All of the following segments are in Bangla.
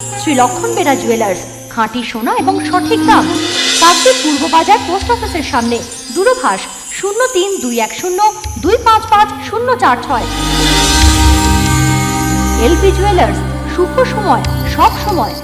শ্রী লক্ষণ বেরা জুয়েলার্স খাঁটি সোনা এবং সঠিক দাম। কাকদ্বীপ পূর্ব বাজার পোস্ট অফিসের সামনে, দূরভাষ শূন্য তিন দুই এক শূন্য দুই পাঁচ পাঁচ শূন্য চার ছয়। এলপি জুয়েলার্স শুভ সময়, সব সময়।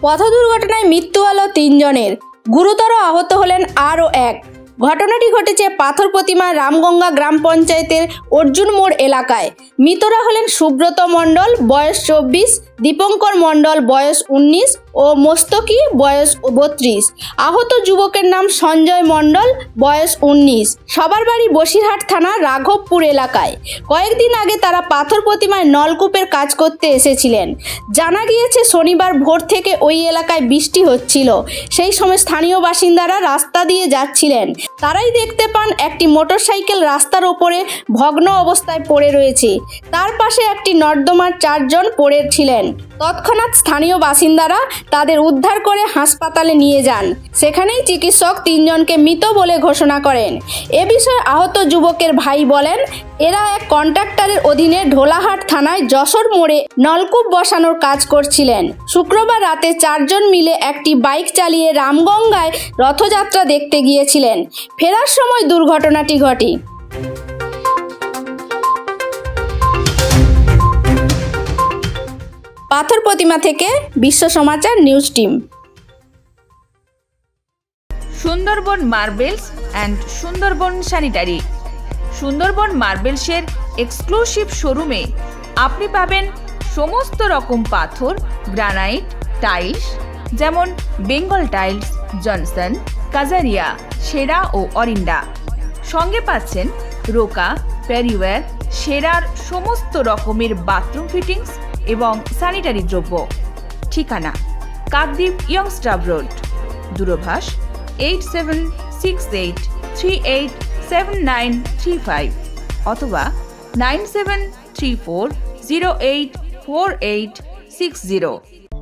পথ দুর্ঘটনায় মৃত্যু হলো তিনজনের। গুরুতর আহত হলেন আরও এক। ঘটনাটি ঘটেছে পাথর প্রতিমা রামগঙ্গা গ্রাম পঞ্চায়েতের অর্জুন মোড় এলাকায়। মৃতরা হলেন সুব্রত মণ্ডল, বয়স চব্বিশ দীপঙ্কর মণ্ডল বয়স উনিশ ও মোস্তকি বয়স বত্রিশ। আহত যুবকের নাম সঞ্জয় মণ্ডল, বয়স উনিশ। সবার বাড়ি বসিরহাট থানা, রাঘবপুর এলাকায়। কয়েকদিন আগে তারা পাথর প্রতিমায় নলকূপের কাজ করতে এসেছিলেন। জানা গিয়েছে, শনিবার ভোর থেকে ওই এলাকায় বৃষ্টি হচ্ছিল। সেই সময় স্থানীয় বাসিন্দারা রাস্তা দিয়ে যাচ্ছিলেন। তারাই দেখতে পান একটি মোটরসাইকেল রাস্তার ওপরে ভগ্ন অবস্থায় পড়ে রয়েছে। তার পাশে একটি নর্দমার চারজন পড়েছিলেন তৎক্ষণাৎ স্থানীয় বাসিন্দারা তাদের উদ্ধার করে হাসপাতালে নিয়ে যান। সেখানেই চিকিৎসক তিনজনকে মৃত বলে ঘোষণা করেন। এ বিষয়ে আহত যুবকের ভাই বলেন, এরা এক কন্ট্রাক্টরের অধীনে ঢোলাহাট থানায় যশোর মোড়ে নলকূপ বসানোর কাজ করছিলেন। শুক্রবার রাতে চারজন মিলে একটি বাইক চালিয়ে রামগঙ্গায় রথযাত্রা দেখতে গিয়েছিলেন। ফেরার সময় দুর্ঘটনাটি ঘটে। পাথর প্রতিমা থেকে Biswa Samachar news team. Sundarban marbles and Sundarban sanitary. Sundarban মার্বেলসের exclusive শোরুমে আপনি পাবেন সমস্ত রকম পাথর, গ্রানাইট, টাইলস যেমন বেঙ্গল টাইলস, জনসন, কাজারিয়া, সেরা ও অরিন্ডা সঙ্গে পাচ্ছেন রোকা, প্যারিওয়্যার, সেরার সমস্ত রকমের বাথরুম ফিটিংস এবং স্যানিটারি দ্রব্য। ঠিকানা, Kakdwip youngster road. দূরভাষ eight seven six eight three eight seven nine three five অথবা nine seven three four zero eight four eight six zero.